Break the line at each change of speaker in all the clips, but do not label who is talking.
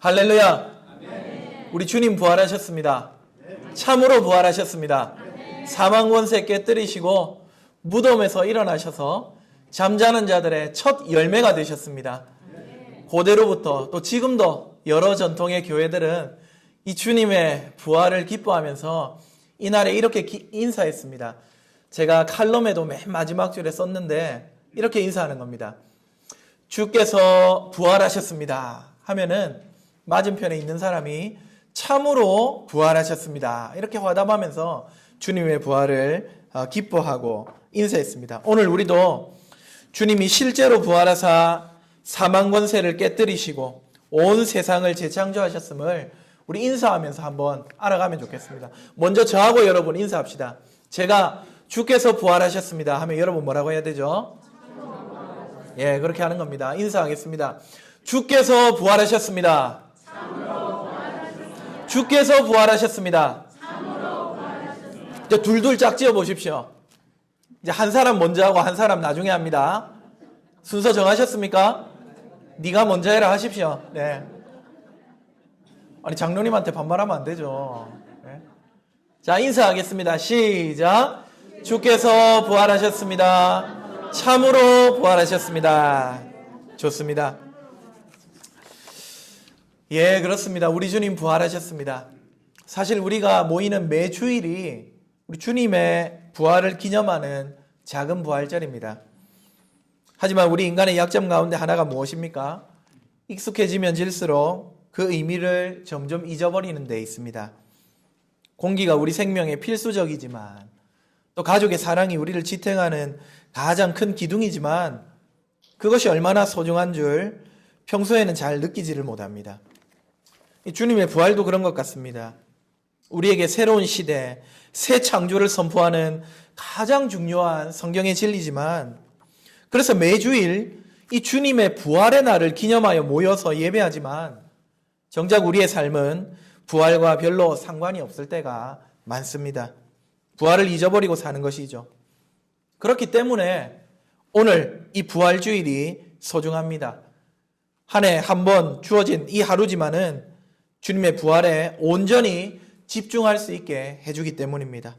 할렐루야. 우리 주님 부활하셨습니다. 참으로 부활하셨습니다. 사망 권세 깨뜨리시고 무덤에서 일어나셔서 잠자는 자들의 첫 열매가 되셨습니다. 고대로부터 또 지금도 여러 전통의 교회들은 이 주님의 부활을 기뻐하면서 이날에 이렇게 기- 인사했습니다. 제가 칼럼에도 맨 마지막 줄에 썼는데 이렇게 인사하는 겁니다. 주께서 부활하셨습니다. 하면은 맞은편에 있는 사람이 참으로 부활하셨습니다. 이렇게 화답하면서 주님의 부활을 어, 기뻐하고 인사했습니다. 오늘 우리도 주님이 실제로 부활하사 사망 권세를 깨뜨리시고 온 세상을 재창조하셨음을 우리 인사하면서 한번 알아가면 좋겠습니다. 먼저 저하고 여러분 인사합시다. 제가 주께서 부활하셨습니다 하면 여러분 뭐라고 해야 되죠? 예, 그렇게 하는 겁니다. 인사하겠습니다. 주께서 부활하셨습니다. 주께서 부활하셨습니다. 이제 둘둘 짝지어 보십시오. 이제 한 사람 먼저 하고 한 사람 나중에 합니다. 순서 정하셨습니까? 네가 먼저 해라 하십시오. 네. 아니 장로님한테 반말하면 안 되죠. 네. 자 인사하겠습니다. 시작. 주께서 부활하셨습니다. 참으로 부활하셨습니다. 좋습니다. 예, 그렇습니다. 우리 주님 부활하셨습니다. 사실 우리가 모이는 매 주일이 우리 주님의 부활을 기념하는 작은 부활절입니다. 하지만 우리 인간의 약점 가운데 하나가 무엇입니까? 익숙해지면 질수록 그 의미를 점점 잊어버리는 데 있습니다. 공기가 우리 생명에 필수적이지만 또 가족의 사랑이 우리를 지탱하는 가장 큰 기둥이지만 그것이 얼마나 소중한 줄 평소에는 잘 느끼지를 못합니다. 이 주님의 부활도 그런 것 같습니다. 우리에게 새로운 시대, 새 창조를 선포하는 가장 중요한 성경의 진리지만 그래서 매주일 이 주님의 부활의 날을 기념하여 모여서 예배하지만 정작 우리의 삶은 부활과 별로 상관이 없을 때가 많습니다. 부활을 잊어버리고 사는 것이죠. 그렇기 때문에 오늘 이 부활 주일이 소중합니다. 한 해 한 번 주어진 이 하루지만은 주님의 부활에 온전히 집중할 수 있게 해주기 때문입니다.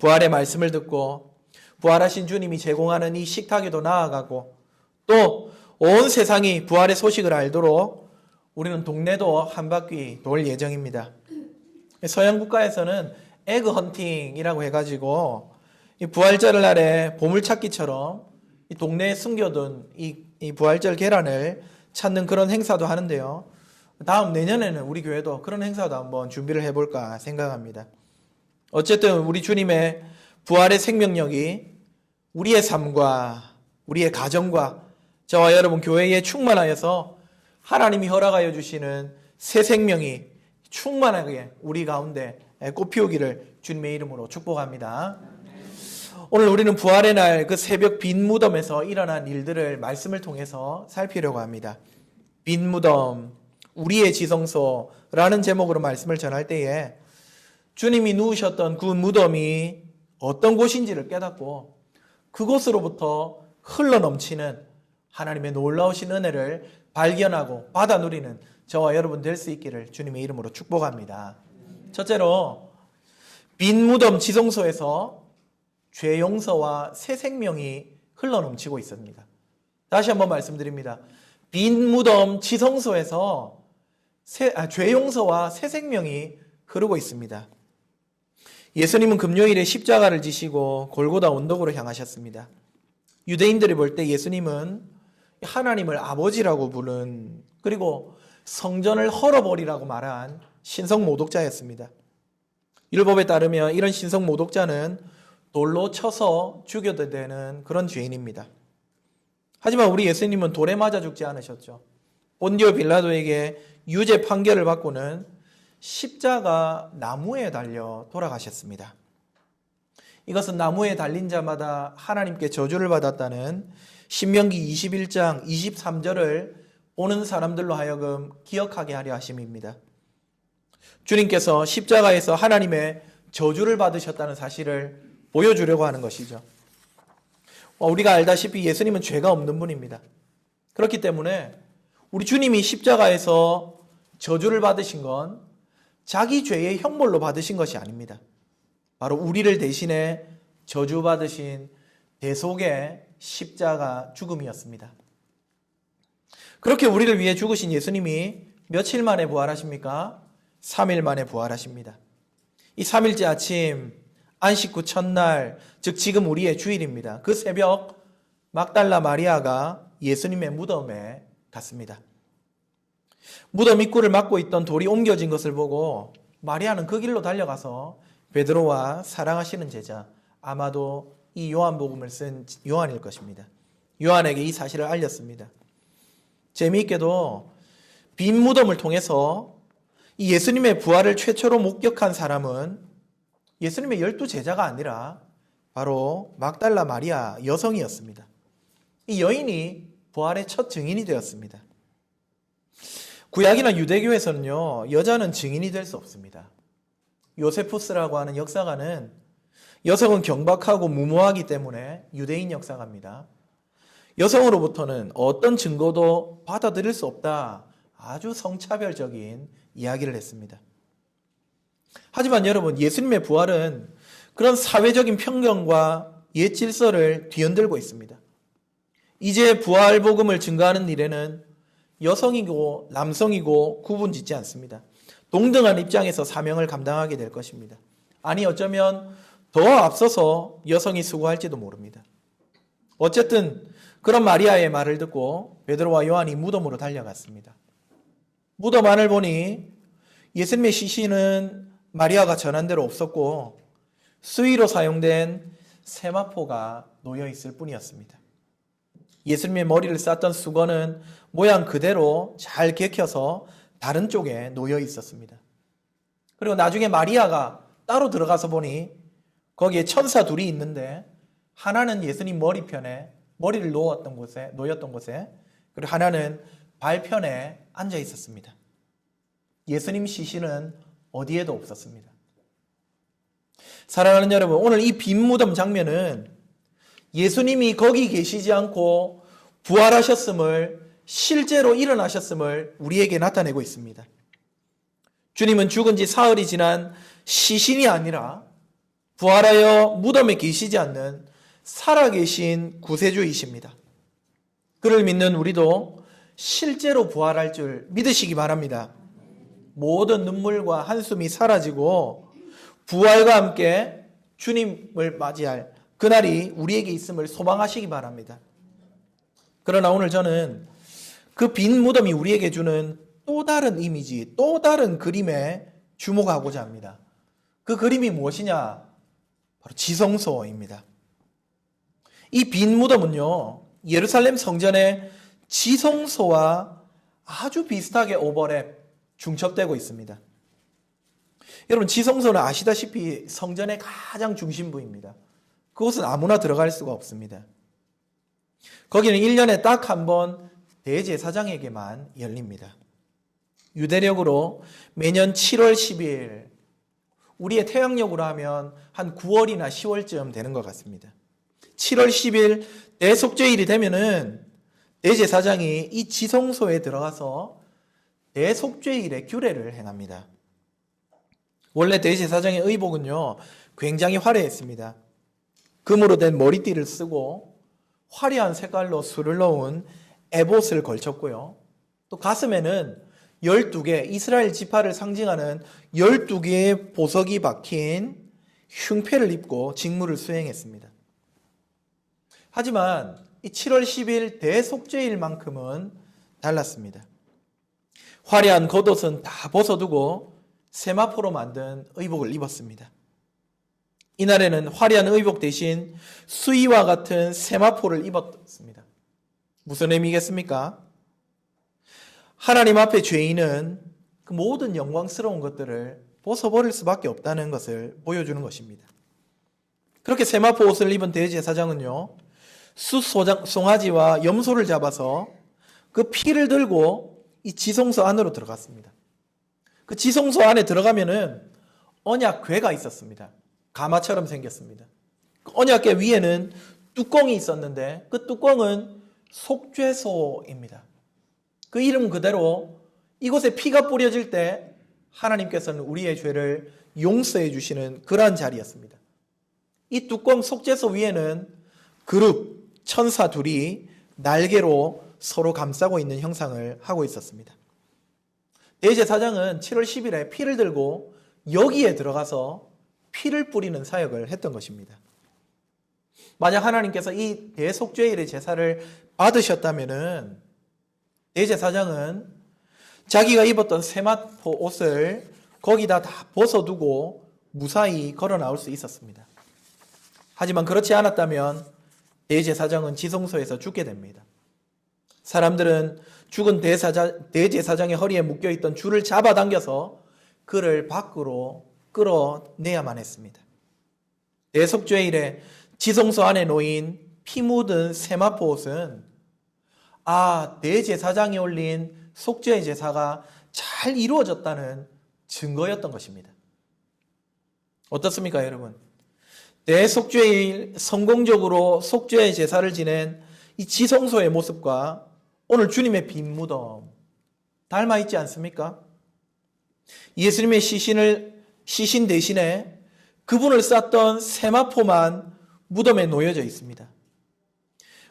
부활의 말씀을 듣고 부활하신 주님이 제공하는 이 식탁에도 나아가고 또 온 세상이 부활의 소식을 알도록 우리는 동네도 한 바퀴 돌 예정입니다. 서양 국가에서는 에그 헌팅이라고 해가지고 이 부활절 날에 보물찾기처럼 이 동네에 숨겨둔 이, 이 부활절 계란을 찾는 그런 행사도 하는데요. 다음 내년에는 우리 교회도 그런 행사도 한번 준비를 해볼까 생각합니다. 어쨌든 우리 주님의 부활의 생명력이 우리의 삶과 우리의 가정과 저와 여러분 교회에 충만하여서 하나님이 허락하여 주시는 새 생명이 충만하게 우리 가운데 꽃피우기를 주님의 이름으로 축복합니다. 오늘 우리는 부활의 날 그 새벽 빈 무덤에서 일어난 일들을 말씀을 통해서 살피려고 합니다. 빈 무덤, 우리의 지성소라는 제목으로 말씀을 전할 때에 주님이 누우셨던 그 무덤이 어떤 곳인지를 깨닫고 그곳으로부터 흘러 넘치는 하나님의 놀라우신 은혜를 발견하고 받아 누리는 저와 여러분 될 수 있기를 주님의 이름으로 축복합니다. 첫째로 빈 무덤 지성소에서 죄 용서와 새 생명이 흘러 넘치고 있습니다. 다시 한번 말씀드립니다. 빈 무덤 지성소에서 새, 아, 죄 용서와 새 생명이 흐르고 있습니다. 예수님은 금요일에 십자가를 지시고 골고다 언덕으로 향하셨습니다. 유대인들이 볼 때 예수님은 하나님을 아버지라고 부른 그리고 성전을 헐어버리라고 말한 신성 모독자였습니다. 율법에 따르면 이런 신성 모독자는 돌로 쳐서 죽여도 되는 그런 죄인입니다. 하지만 우리 예수님은 돌에 맞아 죽지 않으셨죠. 본디오 빌라도에게 유죄 판결을 받고는 십자가 나무에 달려 돌아가셨습니다. 이것은 나무에 달린 자마다 하나님께 저주를 받았다는 신명기 21장 23절을 보는 사람들로 하여금 기억하게 하려 하심입니다. 주님께서 십자가에서 하나님의 저주를 받으셨다는 사실을 보여주려고 하는 것이죠. 어, 우리가 알다시피 예수님은 죄가 없는 분입니다. 그렇기 때문에 우리 주님이 십자가에서 저주를 받으신 건 자기 죄의 형벌로 받으신 것이 아닙니다. 바로 우리를 대신해 저주받으신 대속의 십자가 죽음이었습니다. 그렇게 우리를 위해 죽으신 예수님이 며칠 만에 부활하십니까? 3일 만에 부활하십니다. 이 3일째 아침 안식 후 첫날, 즉 지금 우리의 주일입니다. 그 새벽 막달라 마리아가 예수님의 무덤에 갔습니다. 무덤 입구를 막고 있던 돌이 옮겨진 것을 보고 마리아는 그 길로 달려가서 베드로와 사랑하시는 제자 아마도 이 요한복음을 쓴 요한일 것입니다. 요한에게 이 사실을 알렸습니다. 재미있게도 빈 무덤을 통해서 이 예수님의 부활을 최초로 목격한 사람은 예수님의 열두 제자가 아니라 바로 막달라 마리아 여성이었습니다. 이 여인이 부활의 첫 증인이 되었습니다. 구약이나 유대교에서는요, 여자는 증인이 될 수 없습니다. 요세푸스라고 하는 역사가는 여성은 경박하고 무모하기 때문에 유대인 역사가입니다. 여성으로부터는 어떤 증거도 받아들일 수 없다. 아주 성차별적인 이야기를 했습니다. 하지만 여러분, 예수님의 부활은 그런 사회적인 편견과 옛 질서를 뒤흔들고 있습니다. 이제 부활 복음을 증가하는 일에는 여성이고 남성이고 구분 짓지 않습니다. 동등한 입장에서 사명을 감당하게 될 것입니다. 아니 어쩌면 더 앞서서 여성이 수고할지도 모릅니다. 어쨌든 그런 마리아의 말을 듣고 베드로와 요한이 무덤으로 달려갔습니다. 무덤 안을 보니 예수님의 시신은 마리아가 전한 대로 없었고 수의로 사용된 세마포가 놓여 있을 뿐이었습니다. 예수님의 머리를 쌌던 수건은 모양 그대로 잘 개켜서 다른 쪽에 놓여 있었습니다. 그리고 나중에 마리아가 따로 들어가서 보니 거기에 천사 둘이 있는데 하나는 예수님 머리편에 머리를 놓았던 곳에 놓였던 곳에 그리고 하나는 발편에 앉아 있었습니다. 예수님 시신은 어디에도 없었습니다. 사랑하는 여러분, 오늘 이 빈 무덤 장면은 예수님이 거기 계시지 않고 부활하셨음을 실제로 일어나셨음을 우리에게 나타내고 있습니다. 주님은 죽은 지 사흘이 지난 시신이 아니라 부활하여 무덤에 계시지 않는 살아계신 구세주이십니다. 그를 믿는 우리도 실제로 부활할 줄 믿으시기 바랍니다. 모든 눈물과 한숨이 사라지고 부활과 함께 주님을 맞이할 그날이 우리에게 있음을 소망하시기 바랍니다. 그러나 오늘 저는 그 빈 무덤이 우리에게 주는 또 다른 이미지, 또 다른 그림에 주목하고자 합니다. 그 그림이 무엇이냐? 바로 지성소입니다. 이 빈 무덤은요, 예루살렘 성전의 지성소와 아주 비슷하게 오버랩, 중첩되고 있습니다. 여러분, 지성소는 아시다시피 성전의 가장 중심부입니다. 그곳은 아무나 들어갈 수가 없습니다. 거기는 1년에 딱 한 번 대제사장에게만 열립니다. 유대력으로 매년 7월 10일, 우리의 태양력으로 하면 한 9월이나 10월쯤 되는 것 같습니다. 7월 10일 대속죄일이 되면은 대제사장이 이 지성소에 들어가서 대속죄일의 규례를 행합니다. 원래 대제사장의 의복은요, 굉장히 화려했습니다. 금으로 된 머리띠를 쓰고 화려한 색깔로 술을 넣은 에봇을 걸쳤고요. 또 가슴에는 12개, 이스라엘 지파를 상징하는 12개의 보석이 박힌 흉패를 입고 직무를 수행했습니다. 하지만 이 7월 10일 대속죄일만큼은 달랐습니다. 화려한 겉옷은 다 벗어두고 세마포로 만든 의복을 입었습니다. 이날에는 화려한 의복 대신 수의와 같은 세마포를 입었습니다. 무슨 의미겠습니까? 하나님 앞에 죄인은 그 모든 영광스러운 것들을 벗어버릴 수밖에 없다는 것을 보여주는 것입니다. 그렇게 세마포 옷을 입은 대제사장은요, 숫송아지와 염소를 잡아서 그 피를 들고 이 지성소 안으로 들어갔습니다. 그 지성소 안에 들어가면은 언약궤가 있었습니다. 가마처럼 생겼습니다. 그 언약궤 위에는 뚜껑이 있었는데 그 뚜껑은 속죄소입니다. 그 이름 그대로 이곳에 피가 뿌려질 때 하나님께서는 우리의 죄를 용서해 주시는 그러한 자리였습니다. 이 뚜껑 속죄소 위에는 그룹 천사 둘이 날개로 서로 감싸고 있는 형상을 하고 있었습니다. 대제사장은 7월 10일에 피를 들고 여기에 들어가서 피를 뿌리는 사역을 했던 것입니다. 만약 하나님께서 이 대속죄일의 제사를 받으셨다면은 대제사장은 자기가 입었던 세마포 옷을 거기다 다 벗어두고 무사히 걸어 나올 수 있었습니다. 하지만 그렇지 않았다면 대제사장은 지성소에서 죽게 됩니다. 사람들은 죽은 대사자, 대제사장의 허리에 묶여있던 줄을 잡아당겨서 그를 밖으로 끌어내야만 했습니다. 대속죄 일에 지성소 안에 놓인 피 묻은 세마포 옷은 아, 대제사장이 올린 속죄의 제사가 잘 이루어졌다는 증거였던 것입니다. 어떻습니까, 여러분? 대속죄일 성공적으로 속죄의 제사를 지낸 이 지성소의 모습과 오늘 주님의 빈 무덤 닮아 있지 않습니까? 예수님의 시신을 시신 대신에 그분을 쌌던 세마포만 무덤에 놓여져 있습니다.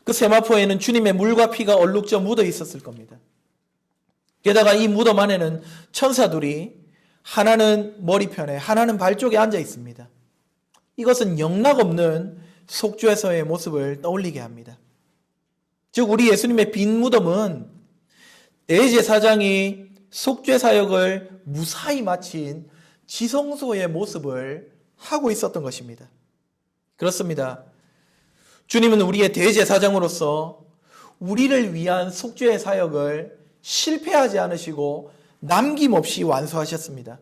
그 세마포에는 주님의 물과 피가 얼룩져 묻어 있었을 겁니다. 게다가 이 무덤 안에는 천사들이 하나는 머리편에 하나는 발 쪽에 앉아 있습니다. 이것은 영락없는 속죄서의 모습을 떠올리게 합니다. 즉 우리 예수님의 빈 무덤은 대제사장이 속죄 사역을 무사히 마친 지성소의 모습을 하고 있었던 것입니다. 그렇습니다. 주님은 우리의 대제사장으로서 우리를 위한 속죄의 사역을 실패하지 않으시고 남김없이 완수하셨습니다.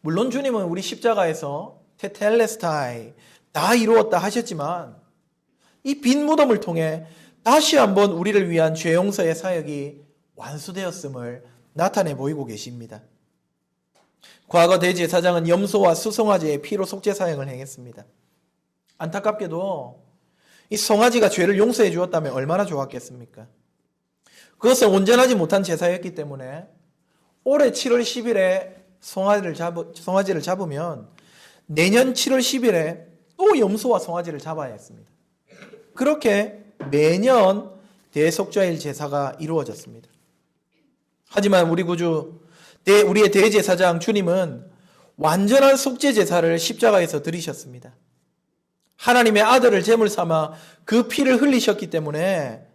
물론 주님은 우리 십자가에서 테텔레스타이 다 이루었다 하셨지만 이 빈 무덤을 통해 다시 한번 우리를 위한 죄 용서의 사역이 완수되었음을 나타내 보이고 계십니다. 과거 대제사장은 염소와 수송아지의 피로 속죄 사역을 행했습니다. 안타깝게도 이 송아지가 죄를 용서해 주었다면 얼마나 좋았겠습니까? 그것은 온전하지 못한 제사였기 때문에 올해 7월 10일에 송아지를, 잡, 송아지를 잡으면 내년 7월 10일에 또 염소와 송아지를 잡아야 했습니다. 그렇게 매년 대속죄일 제사가 이루어졌습니다. 하지만 우리 구주 대, 우리의 대제사장 주님은 완전한 속죄 제사를 십자가에서 드리셨습니다. 하나님의 아들을 제물 삼아 그 피를 흘리셨기 때문에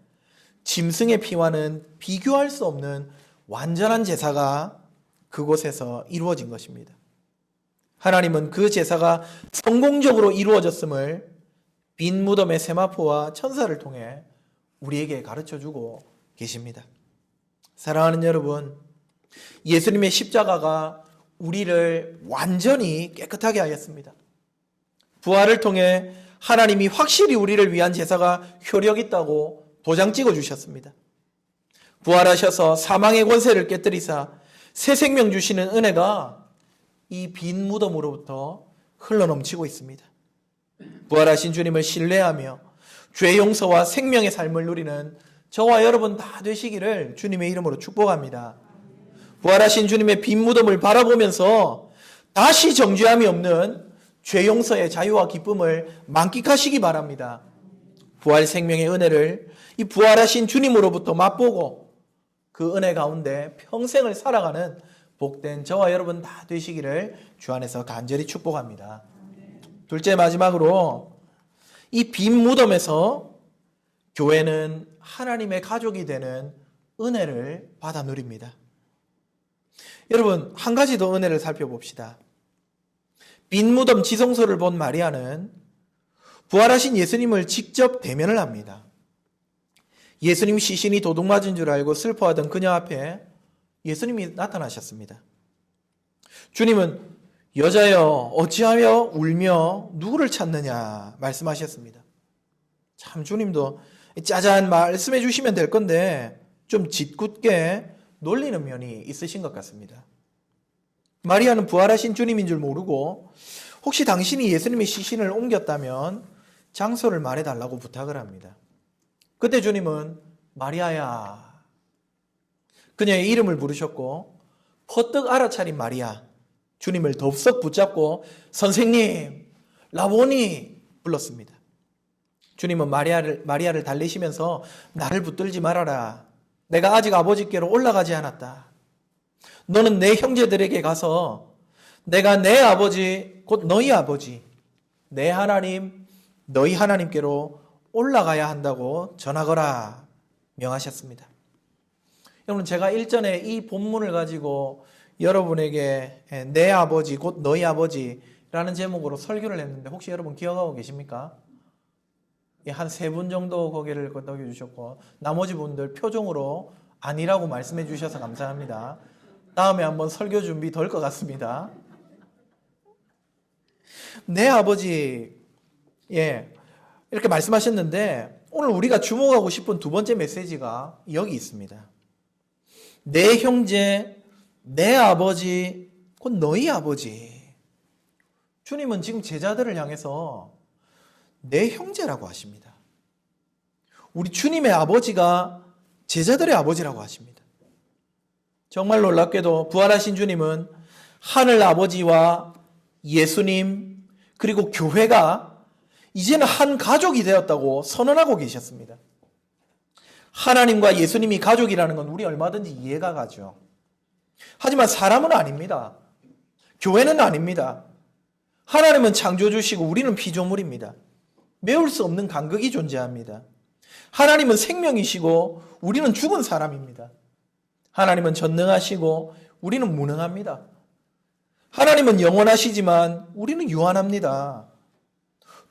짐승의 피와는 비교할 수 없는 완전한 제사가 그곳에서 이루어진 것입니다. 하나님은 그 제사가 성공적으로 이루어졌음을 빈 무덤의 세마포와 천사를 통해 우리에게 가르쳐 주고 계십니다. 사랑하는 여러분, 예수님의 십자가가 우리를 완전히 깨끗하게 하였습니다. 부활을 통해 하나님이 확실히 우리를 위한 제사가 효력 있다고 도장 찍어 주셨습니다. 부활하셔서 사망의 권세를 깨뜨리사 새 생명 주시는 은혜가 이 빈 무덤으로부터 흘러넘치고 있습니다. 부활하신 주님을 신뢰하며 죄 용서와 생명의 삶을 누리는 저와 여러분 다 되시기를 주님의 이름으로 축복합니다. 부활하신 주님의 빈 무덤을 바라보면서 다시 정죄함이 없는 죄 용서의 자유와 기쁨을 만끽하시기 바랍니다. 부활 생명의 은혜를 이 부활하신 주님으로부터 맛보고 그 은혜 가운데 평생을 살아가는 복된 저와 여러분 다 되시기를 주 안에서 간절히 축복합니다. 둘째 마지막으로 이 빈 무덤에서 교회는 하나님의 가족이 되는 은혜를 받아 누립니다. 여러분, 한 가지 더 은혜를 살펴봅시다. 빈 무덤 지성소를 본 마리아는 부활하신 예수님을 직접 대면을 합니다. 예수님 시신이 도둑 맞은 줄 알고 슬퍼하던 그녀 앞에 예수님이 나타나셨습니다. 주님은 여자여 어찌하여 울며 누구를 찾느냐 말씀하셨습니다. 참 주님도 짜잔 말씀해 주시면 될 건데 좀 짓궂게 놀리는 면이 있으신 것 같습니다. 마리아는 부활하신 주님인 줄 모르고 혹시 당신이 예수님의 시신을 옮겼다면 장소를 말해달라고 부탁을 합니다. 그때 주님은 마리아야 그녀의 이름을 부르셨고 퍼뜩 알아차린 마리아 주님을 덥석 붙잡고 선생님 라보니 불렀습니다. 주님은 마리아를 마리아를 달래시면서 나를 붙들지 말아라. 내가 아직 아버지께로 올라가지 않았다. 너는 내 형제들에게 가서 내가 내 아버지 곧 너희 아버지 내 하나님 너희 하나님께로 올라가야 한다고 전하거라 명하셨습니다. 여러분 제가 일전에 이 본문을 가지고 여러분에게 내 아버지 곧 너희 아버지라는 제목으로 설교를 했는데 혹시 여러분 기억하고 계십니까? 예, 한세 분 정도 고개를 끄덕여 주셨고 나머지 분들 표정으로 아니라고 말씀해 주셔서 감사합니다. 다음에 한번 설교 준비 될 것 같습니다. 내 아버지 예 이렇게 말씀하셨는데 오늘 우리가 주목하고 싶은 두 번째 메시지가 여기 있습니다. 내 형제, 내 아버지, 곧 너희 아버지. 주님은 지금 제자들을 향해서 내 형제라고 하십니다. 우리 주님의 아버지가 제자들의 아버지라고 하십니다. 정말 놀랍게도 부활하신 주님은 하늘 아버지와 예수님 그리고 교회가 이제는 한 가족이 되었다고 선언하고 계셨습니다. 하나님과 예수님이 가족이라는 건 우리 얼마든지 이해가 가죠. 하지만 사람은 아닙니다. 교회는 아닙니다. 하나님은 창조주시고 우리는 피조물입니다. 메울 수 없는 간극이 존재합니다. 하나님은 생명이시고 우리는 죽은 사람입니다. 하나님은 전능하시고 우리는 무능합니다. 하나님은 영원하시지만 우리는 유한합니다.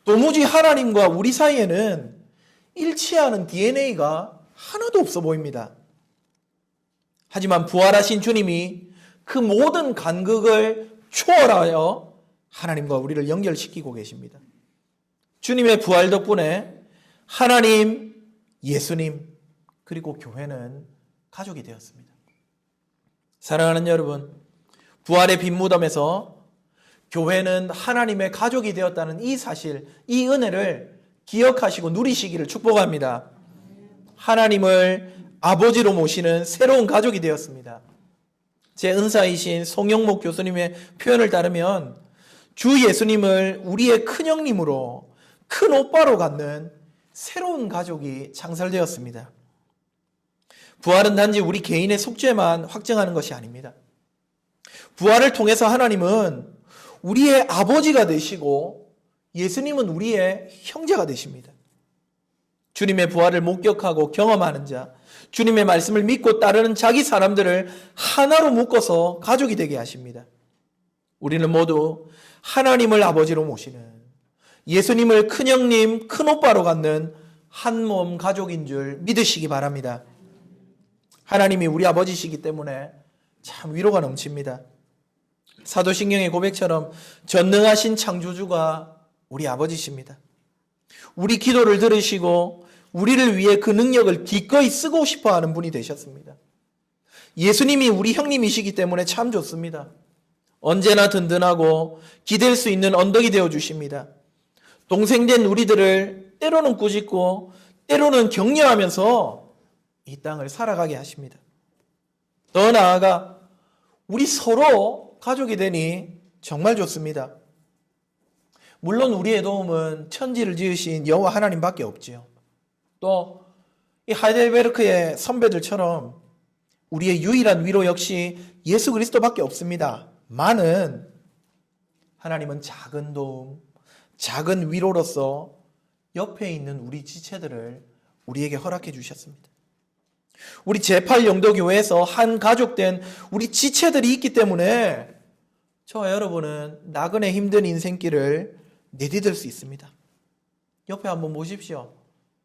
도무지 하나님과 우리 사이에는 일치하는 DNA가 하나도 없어 보입니다. 하지만 부활하신 주님이 그 모든 간극을 초월하여 하나님과 우리를 연결시키고 계십니다. 주님의 부활 덕분에 하나님, 예수님, 그리고 교회는 가족이 되었습니다. 사랑하는 여러분, 부활의 빈 무덤에서 교회는 하나님의 가족이 되었다는 이 사실, 이 은혜를 기억하시고 누리시기를 축복합니다. 하나님을 아버지로 모시는 새로운 가족이 되었습니다. 제 은사이신 송영목 교수님의 표현을 따르면 주 예수님을 우리의 큰형님으로 큰 오빠로 갖는 새로운 가족이 창설되었습니다. 부활은 단지 우리 개인의 속죄만 확정하는 것이 아닙니다. 부활을 통해서 하나님은 우리의 아버지가 되시고 예수님은 우리의 형제가 되십니다. 주님의 부활을 목격하고 경험하는 자, 주님의 말씀을 믿고 따르는 자기 사람들을 하나로 묶어서 가족이 되게 하십니다. 우리는 모두 하나님을 아버지로 모시는 예수님을 큰형님, 큰오빠로 갖는 한 몸 가족인 줄 믿으시기 바랍니다. 하나님이 우리 아버지시기 때문에 참 위로가 넘칩니다. 사도신경의 고백처럼 전능하신 창조주가 우리 아버지십니다. 우리 기도를 들으시고 우리를 위해 그 능력을 기꺼이 쓰고 싶어 하는 분이 되셨습니다. 예수님이 우리 형님이시기 때문에 참 좋습니다. 언제나 든든하고 기댈 수 있는 언덕이 되어 주십니다. 동생된 우리들을 때로는 꾸짖고 때로는 격려하면서 이 땅을 살아가게 하십니다. 더 나아가 우리 서로 가족이 되니 정말 좋습니다. 물론 우리의 도움은 천지를 지으신 여호와 하나님밖에 없지요. 또 이 하이델베르크의 선배들처럼 우리의 유일한 위로 역시 예수 그리스도밖에 없습니다. 많은 하나님은 작은 도움, 작은 위로로서 옆에 있는 우리 지체들을 우리에게 허락해 주셨습니다. 우리 제8영도교회에서 한 가족된 우리 지체들이 있기 때문에 저와 여러분은 나그네 힘든 인생길을 내디딜 수 있습니다. 옆에 한번 보십시오.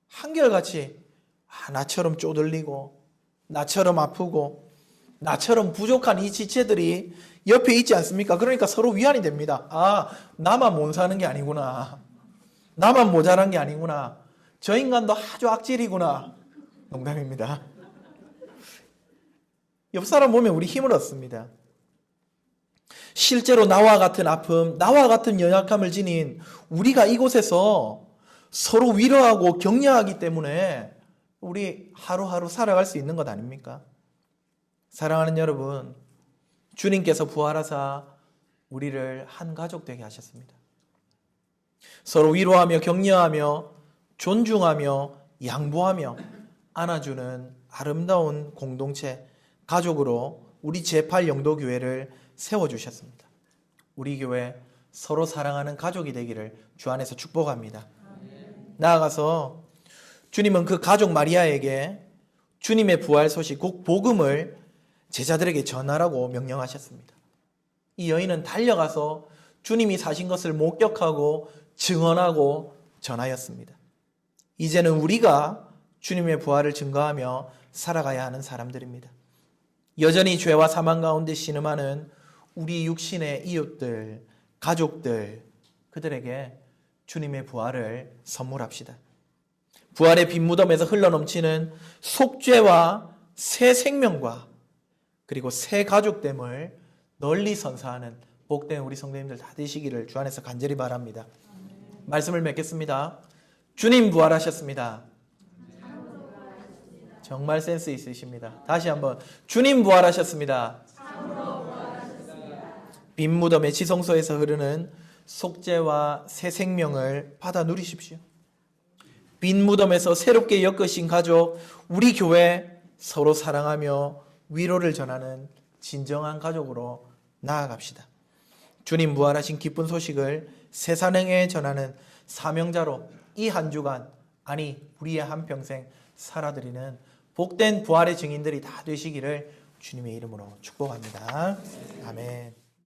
한결같이 아, 나처럼 쪼들리고 나처럼 아프고 나처럼 부족한 이 지체들이 옆에 있지 않습니까? 그러니까 서로 위안이 됩니다. 아, 나만 못 사는 게 아니구나. 나만 모자란 게 아니구나. 저 인간도 아주 악질이구나. 농담입니다. 옆 사람 보면 우리 힘을 얻습니다. 실제로 나와 같은 아픔, 나와 같은 연약함을 지닌 우리가 이곳에서 서로 위로하고 격려하기 때문에 우리 하루하루 살아갈 수 있는 것 아닙니까? 사랑하는 여러분, 주님께서 부활하사 우리를 한 가족 되게 하셨습니다. 서로 위로하며 격려하며 존중하며 양보하며 안아주는 아름다운 공동체, 가족으로 우리 제8 영도 교회를 세워 주셨습니다. 우리 교회 서로 사랑하는 가족이 되기를 주 안에서 축복합니다. 나아가서 주님은 그 가족 마리아에게 주님의 부활 소식, 곧 복음을 제자들에게 전하라고 명령하셨습니다. 이 여인은 달려가서 주님이 사신 것을 목격하고 증언하고 전하였습니다. 이제는 우리가 주님의 부활을 증거하며 살아가야 하는 사람들입니다. 여전히 죄와 사망 가운데 신음하는 우리 육신의 이웃들, 가족들, 그들에게 주님의 부활을 선물합시다. 부활의 빈 무덤에서 흘러넘치는 속죄와 새 생명과 그리고 새 가족됨을 널리 선사하는 복된 우리 성도님들 다 되시기를 주 안에서 간절히 바랍니다. 말씀을 맺겠습니다. 주님 부활하셨습니다. 정말 센스 있으십니다. 다시 한번 주님 부활하셨습니다. 빈 무덤의 지성소에서 흐르는 속죄와 새 생명을 받아 누리십시오. 빈 무덤에서 새롭게 엮으신 가족, 우리 교회 서로 사랑하며 위로를 전하는 진정한 가족으로 나아갑시다. 주님 부활하신 기쁜 소식을 세상에 전하는 사명자로 이 한 주간, 아니, 우리의 한 평생 살아드리는 복된 부활의 증인들이 다 되시기를 주님의 이름으로 축복합니다. 아멘.